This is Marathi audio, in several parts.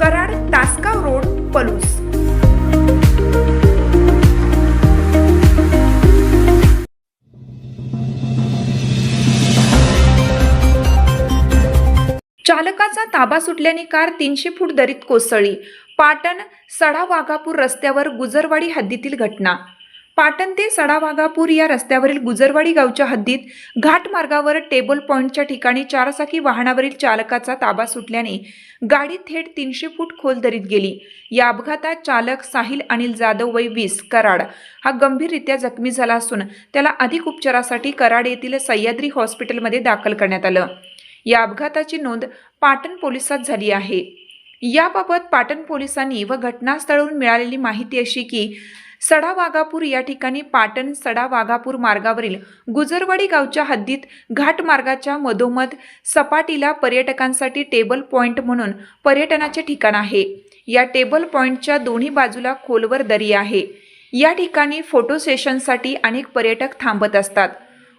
Karad Tasgaon road Palus. चालकाचा ताबा सुटल्याने कार तीनशे फूट दरीत कोसळली. पाटण सडा वाघापूर रस्त्यावर गुजरवाडी हद्दीतील घटना. पाटण ते सडावागापूर या रस्त्यावरील गुजरवाडी गावच्या हद्दीत घाट मार्गावर टेबल पॉईंटच्या ठिकाणी चारचाकी वाहनावरील चालकाचा ताबा सुटल्याने गाडी थेट तीनशे फूट खोल दरीत गेली. या अपघातात चालक साहिल अनिल जाधव वय वीस कराड. हा गंभीररित्या जखमी झाला असून त्याला अधिक उपचारासाठी कराड येथील सह्याद्री हॉस्पिटलमध्ये दाखल करण्यात आलं. या अपघाताची नोंद पाटण पोलिसात झाली आहे. याबाबत पाटण पोलिसांनी व घटनास्थळावरून मिळालेली माहिती अशी की सडा वाघापूर या ठिकाणी पाटण सडा वाघापूर मार्गावरील गुजरवाडी गावच्या हद्दीत घाट मार्गाच्या मधोमध सपाटीला पर्यटकांसाठी टेबल पॉईंट म्हणून पर्यटनाचे ठिकाण आहे. या टेबल पॉईंटच्या दोन्ही बाजूला खोलवर दरी आहे. या ठिकाणी फोटो सेशनसाठी अनेक पर्यटक थांबत असतात.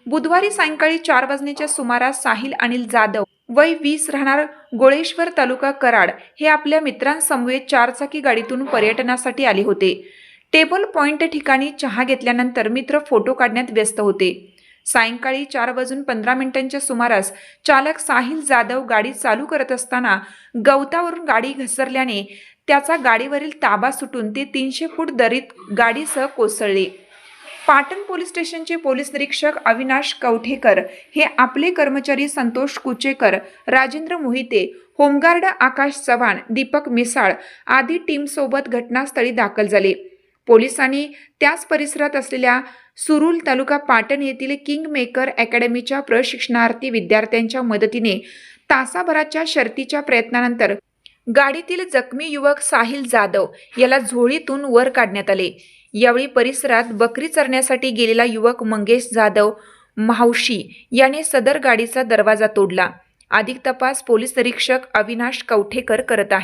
बुधवारी सायंकाळी चार वाजण्याच्या सुमारास साहिल अनिल जाधव वय वीस राहणार गोळेश्वर तालुका कराड हे आपल्या मित्रांसमवेत चारचाकी गाडीतून पर्यटनासाठी आले होते. टेबल पॉईंट ठिकाणी चहा घेतल्यानंतर मित्र फोटो काढण्यात व्यस्त होते. सायंकाळी चार वाजून पंधरा मिनिटांच्या सुमारास चालक साहिल जाधव गाडी चालू करत असताना गवतावरून गाडी घसरल्याने त्याचा गाडीवरील ताबा सुटून ते तीनशे फूट दरीत गाडीसह कोसळले. पाटण पोलीस स्टेशनचे पोलीस निरीक्षक अविनाश कवठेकर हे आपले कर्मचारी संतोष कुचेकर राजेंद्र मोहिते होमगार्ड आकाश चव्हाण दीपक मिसाळ आदी टीमसोबत घटनास्थळी दाखल झाले. पोलिसांनी त्याच परिसरात असलेल्या सुरुल तालुका पाटण येथील किंग मेकर अकॅडमीच्या प्रशिक्षणार्थी विद्यार्थ्यांच्या मदतीने तासाभराच्या शर्तीच्या प्रयत्नानंतर गाडीतील जखमी युवक साहिल जाधव याला झोळीतून वर काढण्यात आले. यावेळी परिसरात बकरी चरण्यासाठी गेलेला युवक मंगेश जाधव मावशी याने सदर गाडीचा दरवाजा तोडला. अधिक तपास पोलीस निरीक्षक अविनाश कवठेकर करत आहेत.